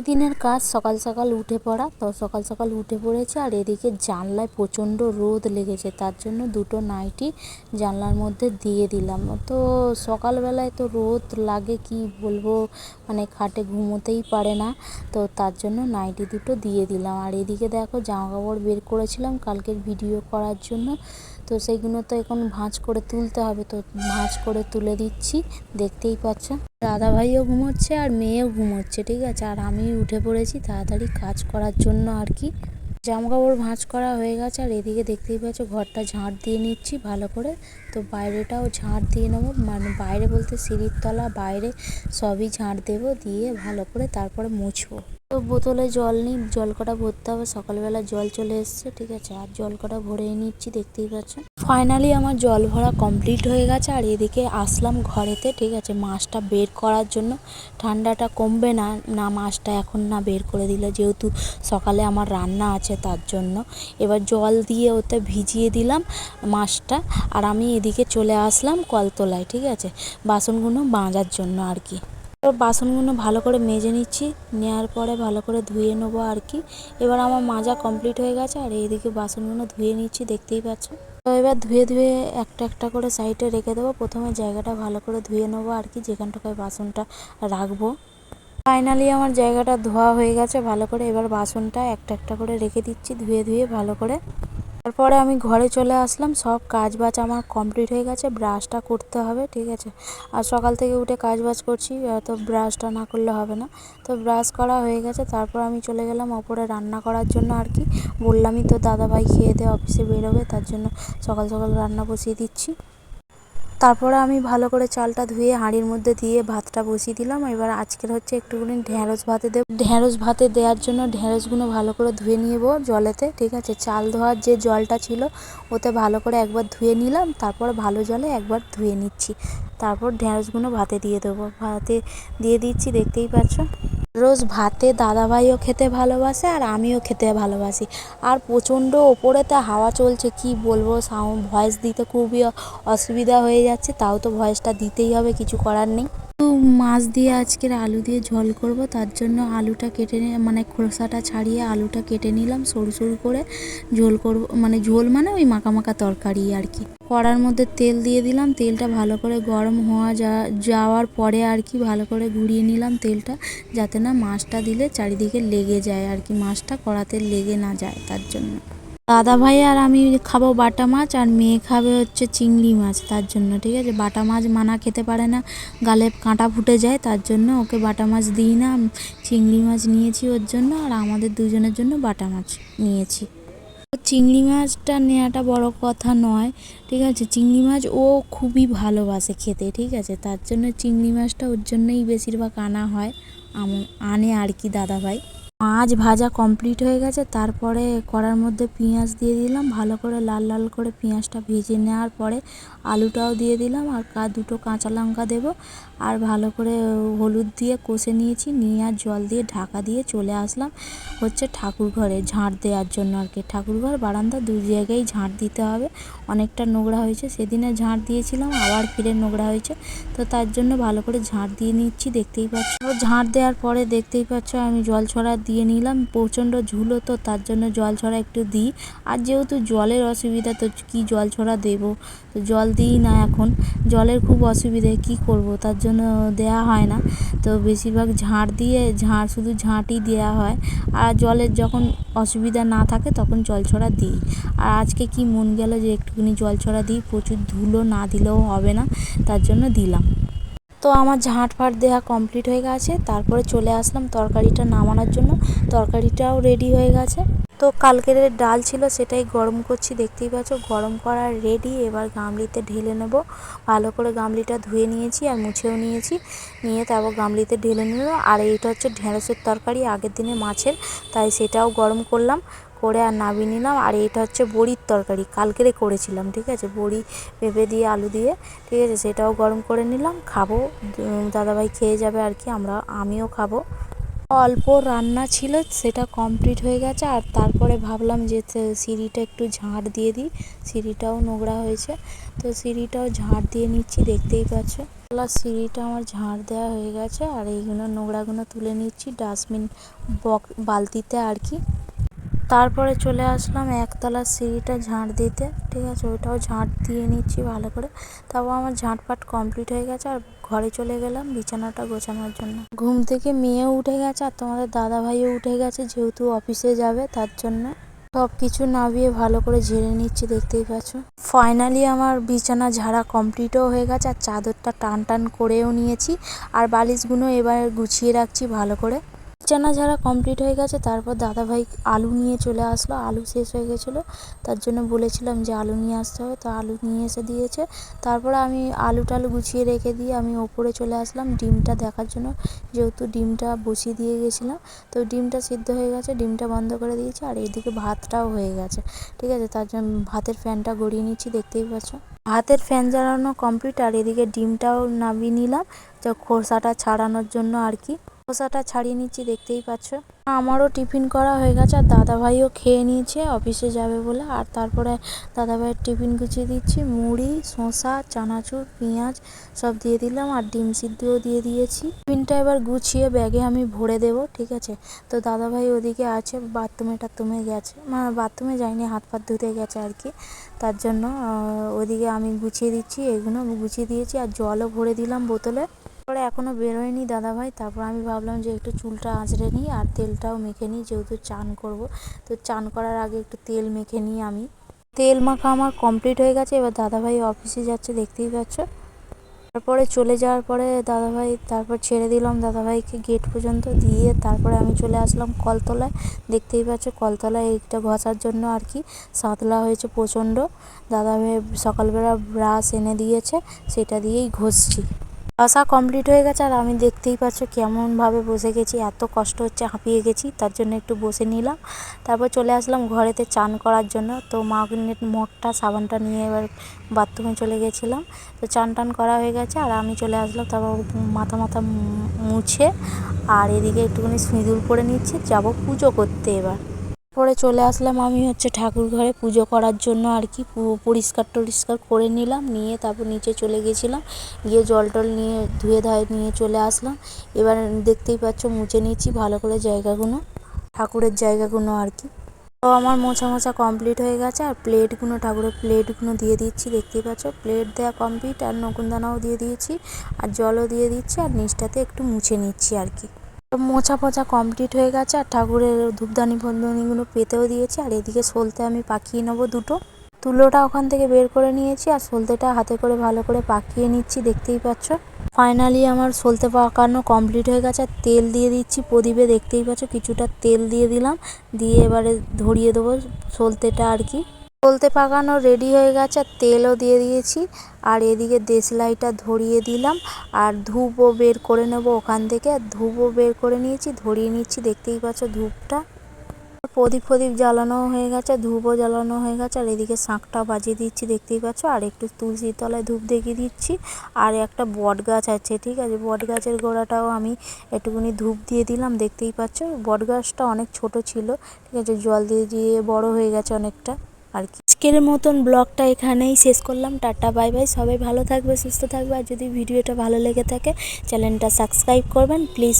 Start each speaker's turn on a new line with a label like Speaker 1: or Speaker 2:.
Speaker 1: প্রতিদিনের কাজ সকাল সকাল উঠে পড়া, তো সকাল সকাল উঠে পড়েছে আর এদিকে জানলায় প্রচণ্ড রোদ লেগেছে, তার জন্য দুটো নাইটি জানলার মধ্যে দিয়ে দিলাম। তো সকালবেলায় তো রোদ লাগে কি বলব মানে খাটে ঘুমোতেই পারে না, তো তার জন্য নাইটি দুটো দিয়ে দিলাম। আর এদিকে দেখো জামা কাপড় বের করেছিলাম কালকের ভিডিও করার জন্য, তো সেইগুলো তো এখন ভাঁজ করে তুলতে হবে, তো ভাঁজ করে তুলে দিচ্ছি, দেখতেই পাচ্ছ। দাদা ভাইও ঘুমোচ্ছে আর মেয়েও ঘুমোচ্ছে, ঠিক আছে? আর আমি উঠে পড়েছি তাড়াতাড়ি কাজ করার জন্য আর কি। জামা কাপড় ভাঁজ করা হয়ে গেছে আর এদিকে দেখতেই পাচ্ছ ঘরটা ঝাঁট দিয়ে নিচ্ছি ভালো করে। তো বাইরেটাও ঝাঁট দিয়ে নেব মানে বাইরে বলতে সিঁড়ির তলা, বাইরে সবই ঝাঁট দেবো, দিয়ে ভালো করে তারপরে মুছবো। তো বোতলে জল নিই, জল কটা ভরতে হবে, সকালবেলা জল চলে এসছে, ঠিক আছে? আর জল কটা ভরে নিচ্ছি, দেখতেই পাচ্ছেন ফাইনালি আমার জল ভরা কমপ্লিট হয়ে গেছে, আর এদিকে আসলাম ঘরেতে, ঠিক আছে? মাছটা বের করার জন্য। ঠান্ডাটা কমবে না না মাছটা এখন না বের করে দিলে, যেহেতু সকালে আমার রান্না আছে তার জন্য। এবার জল দিয়ে ওতে ভিজিয়ে দিলাম মাছটা, আর আমি এদিকে চলে আসলাম কলতলায়, ঠিক আছে? বাসনগুলো মাজার জন্য আর কি। বাসনগুলো ভালো করে মেজে নিচ্ছি। নেওয়ার পরে ভালো করে ধুয়ে নেব আর কি। এবার আমার মাজা কমপ্লিট হয়ে গেছে আর এইদিকে বাসনগুলো ধুয়ে নিচ্ছি, দেখতেই পাচ্ছ। তো এবার ধুয়ে ধুয়ে একটা একটা করে সাইডে রেখে দেবো। প্রথমে জায়গাটা ভালো করে ধুয়ে নেব আর কি, যেখানটায় বাসনটা রাখব। ফাইনালি আমার জায়গাটা ধোয়া হয়ে গেছে। ভালো করে এবার বাসনটা একটা একটা করে রেখে দিচ্ছি, ধুয়ে ধুয়ে ভালো করে। তারপরে আমি ঘরে চলে আসলাম, সব কাজ বাজ আমার কমপ্লিট হয়ে গেছে ব্রাশটা করতে হবে, ঠিক আছে? আর সকাল থেকে উঠে কাজ বাজ করছি তো ব্রাশটা না করলে হবে না। তো ব্রাশ করা হয়ে গেছে, তারপর আমি চলে গেলাম ওপরে রান্না করার জন্য আর কি। বললামই তো দাদাভাই খেয়ে দিয়ে অফিসে বেরোবে, তার জন্য সকাল সকাল রান্না বসিয়ে দিচ্ছি। তারপরে আমি ভালো করে চালটা ধুয়ে হাঁড়ির মধ্যে দিয়ে ভাতটা বসিয়ে দিলাম। এবার আজকের হচ্ছে একটুখানি ঢ্যাঁড়স ভাতে দেব। ঢ্যাঁড়স ভাতে দেওয়ার জন্য ঢ্যাঁড়সগুলো ভালো করে ধুয়ে নিব জলেতে, ঠিক আছে? চাল ধোয়ার যে জলটা ছিল, ওতে ভালো করে একবার ধুয়ে নিলাম, তারপর ভালো জলে একবার ধুয়ে নিচ্ছি। তারপর ঢ্যাঁড়সগুলো ভাতে দিয়ে দেবো। ভাতে দিয়ে দিচ্ছি, দেখতেই পাচ্ছ? রোজ ভাতে দাদাভাইও খেতে ভালোবাসে আর আমিও খেতে ভালোবাসি। আর প্রচণ্ড ওপরেতে হাওয়া চলছে, কি বলব? সাউন্ড ভয়েস দিতে খুবই অসুবিধা হয়ে যাচ্ছে, তাও তো ভয়েসটা দিতেই হবে, কিছু করার নেই। তো মাছ দিয়ে আজকের আলু দিয়ে ঝোল করব, তার জন্য আলুটা কেটে মানে খোসাটা ছাড়িয়ে আলুটা কেটে নিলাম, সরু সরু করে ঝোল করব মানে ঝোল মানে ওই মাখা মাখা তরকারি আর কি। কড়ার মধ্যে তেল দিয়ে দিলাম, তেলটা ভালো করে গরম হওয়া যা, যাওয়ার পরে আর কি ভালো করে ঘুরিয়ে নিলাম তেলটা, যাতে না মাছটা দিলে চারিদিকে লেগে যায় আর কি, মাছটা কড়াতে লেগে না যায় তার জন্য। দাদা ভাই আর আমি খাব বাটা মাছ আর মেয়ে খাবে হচ্ছে চিংড়ি মাছ, তার জন্য, ঠিক আছে? বাটা মাছ মানা খেতে পারে না, গালে কাঁটা ফুটে যায়, তার জন্য ওকে বাটা মাছ দিই না চিংড়ি মাছ নিয়েছি ওর জন্য আর আমাদের দুজনের জন্য বাটা মাছ নিয়েছি। চিংড়ি মাছটা নেওয়াটা বড় কথা নয়, ঠিক আছে? চিংড়ি মাছ ও খুবই ভালোবাসে খেতে, ঠিক আছে? তার জন্য চিংড়ি মাছটা ওর জন্যই বেশিরভাগ আনা হয় আনে আর কি দাদাভাই মাছ ভাজা কমপ্লিট হয়ে গেছে, তারপরে কড়ার মধ্যে পেঁয়াজ দিয়ে দিলাম, ভালো করে লাল লাল করে পেঁয়াজটা ভেজে নেওয়ার পরে আলুটাও দিয়ে দিলাম আর কা, দুটো কাঁচা লঙ্কা দেবো আর ভালো করে হলুদ দিয়ে কষে নিয়েছি, নিয়ে আর জল দিয়ে ঢাকা দিয়ে চলে আসলাম হচ্ছে ঠাকুর ঘরে ঝাঁট দেওয়ার জন্য আর কি। ঠাকুর ঘর বারান্দা দু জায়গায় ঝাঁট দিতে হবে, অনেকটা নোংরা হয়েছে। সেদিনে ঝাঁট দিয়েছিলাম, আবার ফিরে নোংরা হয়েছে। তো তার জন্য ভালো করে ঝাঁট দিয়ে নিচ্ছি, দেখতেই পাচ্ছ। ঝাঁট দেওয়ার পরে দেখতেই পাচ্ছ আমি জল ছড়া দিয়ে নিলাম, প্রচণ্ড ঝুলো তো তার জন্য জল ছড়া একটু দিই। আর যেহেতু জলের অসুবিধা তো কী জল ছড়া দেবো? তো জল দিই না এখন। জলের খুব অসুবিধে, কী করব? তার জন্য দেওয়া হয় না। তো বেশিরভাগ ঝাঁট দিয়ে, ঝাঁট শুধু ঝাঁটই দেওয়া হয়। আর জলের যখন অসুবিধা না থাকে, তখন জল ছড়া দিই। আর আজকে কি মন গেল যে একটুখানি জল ছড়া দিই, প্রচুর ধুলো না দিলেও হবে না, তার জন্য দিলাম। তো আমার ঝাঁট ফাট দেওয়া কমপ্লিট হয়ে গেছে। তারপরে চলে আসলাম তরকারিটা নামানোর জন্য। তরকারিটাও রেডি হয়ে গেছে। তো কালকের ডাল ছিল সেটাই গরম করছি, দেখতেই পাচ্ছ? গরম করার রেডি এবার গামলিতে ঢেলে নেব। ভালো করে গামলিটা ধুয়ে নিয়েছি আর মুছেও নিয়েছি। নিয়ে তারপর গামলিতে ঢেলে নিল আর এইটা হচ্ছে ঢেঁড়সের তরকারি, আগের দিনে মাছের, তাই সেটাও গরম করলাম। করে আর নামিয়ে নিলাম। আর এটা হচ্ছে বড়ির তরকারি, কালকেরে করেছিলাম, ঠিক আছে? বড়ি পেঁপে দিয়ে, আলু দিয়ে, ঠিক আছে? সেটাও গরম করে নিলাম। খাব দাদাভাই খেয়ে যাবে আর কি, আমরা, আমিও খাব। অল্প রান্না ছিল, সেটা কমপ্লিট হয়ে গেছে। আর তারপরে ভাবলাম যে সিঁড়িটা একটু ঝাঁট দিয়ে দিই। সিঁড়িটাও নোংরা হয়েছে। তো সিঁড়িটাও ঝাঁট দিয়ে নিচ্ছি, দেখতেই পাচ্ছ। প্লাস সিঁড়িটা আমার ঝাঁট দেওয়া হয়ে গেছে। আর এইগুলো নোংরাগুলো তুলে নিচ্ছি, ডাস্টবিন বক, বালতিতে আর কি। তারপরে চলে আসলাম একতলার সিঁড়িটা ঝাঁট দিতে, ঠিক আছে? ওইটাও ঝাঁট দিয়ে নিচ্ছি ভালো করে। তারপর আমার ঝাঁটপাট কমপ্লিট হয়ে গেছে আর ঘরে চলে গেলাম বিছানাটা গোছানোর জন্য। ঘুম থেকে মেয়েও উঠে গেছে আর তোমাদের দাদা ভাইও উঠে গেছে যেহেতু অফিসে যাবে তার জন্য। সব কিছু নামিয়ে ভালো করে ঝেড়ে নিচ্ছি, দেখতেই পাচ্ছ। ফাইনালি আমার বিছানা ঝাড়া কমপ্লিটও হয়ে গেছে আর চাদরটা টান টান করেও নিয়েছি। আর বালিশগুলো এবার গুছিয়ে রাখছি ভালো করে। বিছানা ঝাড়া কমপ্লিট হয়ে গেছে, তারপর দাদাভাই আলু নিয়ে চলে আসলো। আলু শেষ হয়ে গেছিল, তার জন্য বলেছিলাম যে আলু নিয়ে আসতে হবে, তো আলু নিয়ে এসে দিয়েছে। তারপরে আমি আলু টালু গুছিয়ে রেখে দিয়ে আমি ওপরে চলে আসলাম ডিমটা দেখার জন্য, যেহেতু ডিমটা বসিয়ে দিয়ে গেছিলাম। তো ডিমটা সিদ্ধ হয়ে গেছে, ডিমটা বন্ধ করে দিয়েছি, আর এইদিকে ভাতটাও হয়ে গেছে। ঠিক আছে, তার জন্য ভাতের ফ্যানটা গড়িয়ে নিচ্ছি, দেখতেই পাচ্ছ। ভাতের ফ্যান জ্বালানো কমপ্লিট আর এদিকে ডিমটাও নামিয়ে নিলাম, তো খোসাটা ছাড়ানোর জন্য আর কি। খোসাটা ছাড়িয়ে নিচ্ছি, দেখতেই পাচ্ছ। আমারও টিফিন করা হয়ে গেছে আর দাদাভাইও খেয়ে নিয়েছে, অফিসে যাবে বলে। আর তারপরে দাদাভাইয়ের টিফিন গুছিয়ে দিচ্ছি, মুড়ি, শসা, চানাচুর, পেঁয়াজ সব দিয়ে দিলাম আর ডিম সিদ্ধও দিয়ে দিয়েছি। টিফিনটা এবার গুছিয়ে ব্যাগে আমি ভরে দেব, ঠিক আছে? তো দাদাভাই ওদিকে আছে, বাথরুমে টাথরুমে গেছে মানে বাথরুমে যায়নি, হাত পা ধুতে গেছে আর কি। তার জন্য ওদিকে আমি গুছিয়ে দিচ্ছি, এগুলো গুছিয়ে দিয়েছি আর জলও ভরে দিলাম বোতলে। তারপরে এখনও বেরোয়নি দাদাভাই। তারপর আমি ভাবলাম যে একটু চুলটা আঁচড়ে নিই আর তেলটাও মেখে নিই, যেহেতু চান করব। তো চান করার আগে একটু তেল মেখে নিই আমি। তেল মাখা আমার কমপ্লিট হয়ে গেছে, এবার দাদাভাই অফিসে যাচ্ছে, দেখতেই পাচ্ছ। তারপরে চলে যাওয়ার পরে দাদাভাই তারপর ছেড়ে দিলাম দাদাভাইকে গেট পর্যন্ত দিয়ে তারপরে আমি চলে আসলাম কলতলায়। দেখতেই পাচ্ছ কলতলায় এইটা ঘষার জন্য আর কি সাঁতলা হয়েছে প্রচণ্ড। দাদাভাই সকালবেলা ব্রাশ এনে দিয়েছে, সেটা দিয়েই ঘষছি। ঘষা কমপ্লিট হয়ে গেছে আর আমি দেখতেই পাচ্ছ কেমনভাবে বসে গেছি, এত কষ্ট হচ্ছে, হাঁপিয়ে গেছি, তার জন্য একটু বসে নিলাম। তারপর চলে আসলাম ঘরেতে চান করার জন্য, তো মাগনেট মোটটা, সাবানটা নিয়ে এবার বাথরুমে চলে গেছিলাম। তো চান টান করা হয়ে গেছে আর আমি চলে আসলাম, তারপর মাথা মাথা মুছে আর এদিকে একটুখানি সিঁদুর পরে নিচ্ছি, যাব পুজো করতে এবার। পরে চলে আসলাম আমি হচ্ছে ঠাকুর ঘরে পুজো করার জন্য আর কি। পরিষ্কার টরিষ্কার করে নিলাম, নিয়ে তারপর নিচে চলে গেছিলাম, গিয়ে জল টল নিয়ে ধুয়ে ধায়ে নিয়ে চলে আসলাম। এবার দেখতেই পাচ্ছ মুছে নিচ্ছি ভালো করে জায়গাগুলো, ঠাকুরের জায়গাগুলো আর কি। তো আমার মোছা মোছা কমপ্লিট হয়ে গেছে আর প্লেটগুলো, ঠাকুরের প্লেটগুলো দিয়ে দিচ্ছি, দেখতেই পাচ্ছ প্লেট দেওয়া কমপ্লিট আর নকুনদানাও দিয়ে দিয়েছি, আর জলও দিয়ে দিচ্ছি, আর নিচটাতে একটু মুছে নিচ্ছি আর কি। মোছা পোছা কমপ্লিট হয়ে গেছে আর ঠাকুরের ধূপদানি ফন্দনিগুলো পেতেও দিয়েছি। আর এদিকে সলতে আমি পাকিয়ে নেব দুটো। তুলোটা ওখান থেকে বের করে নিয়েছি আর সলতেটা হাতে করে ভালো করে পাকিয়ে নিচ্ছি, দেখতেই পাচ্ছ। ফাইনালি আমার সলতে পাকানো কমপ্লিট হয়ে গেছে। আর তেল দিয়ে দিচ্ছি প্রদীপে, দেখতেই পাচ্ছ কিছুটা তেল দিয়ে দিলাম। দিয়ে এবারে ধরিয়ে দেবো সলতেটা আর কি। সলতে পাকানো রেডি হয়ে গেছে, আর তেলও দিয়ে দিয়েছি। আর এদিকে দেশলাইটা ধরিয়ে দিলাম, আর ধূপও বের করে নেব ওখান থেকে। আর ধূপও বের করে নিয়েছি, ধরিয়ে নিচ্ছি, দেখতেই পাচ্ছ ধূপটা। প্রদীপ প্রদীপ জ্বালানো হয়ে গেছে, ধূপও জ্বালানো হয়ে গেছে, আর এদিকে শাঁখটা বাজিয়ে দিচ্ছি, দেখতেই পাচ্ছ। আর একটু তুলসীর তলায় ধূপ দেখিয়ে দিচ্ছি, আর একটা বট গাছ আছে, ঠিক আছে? বট গাছের গোড়াটাও আমি একটুখানি ধূপ দিয়ে দিলাম, দেখতেই পাচ্ছ। বট গাছটা অনেক ছোট ছিল, ঠিক আছে? জল দিয়ে দিয়ে বড় হয়ে গেছে অনেকটা, আর কি আজকের মতন ব্লগটা এখানেই শেষ করলাম। Tata, bye bye. সবাই ভালো থাকবে, সুস্থ থাকবে। আর যদি ভিডিওটা ভালো লেগে থাকে, চ্যানেলটা সাবস্ক্রাইব করবেন প্লিজ প্লিজ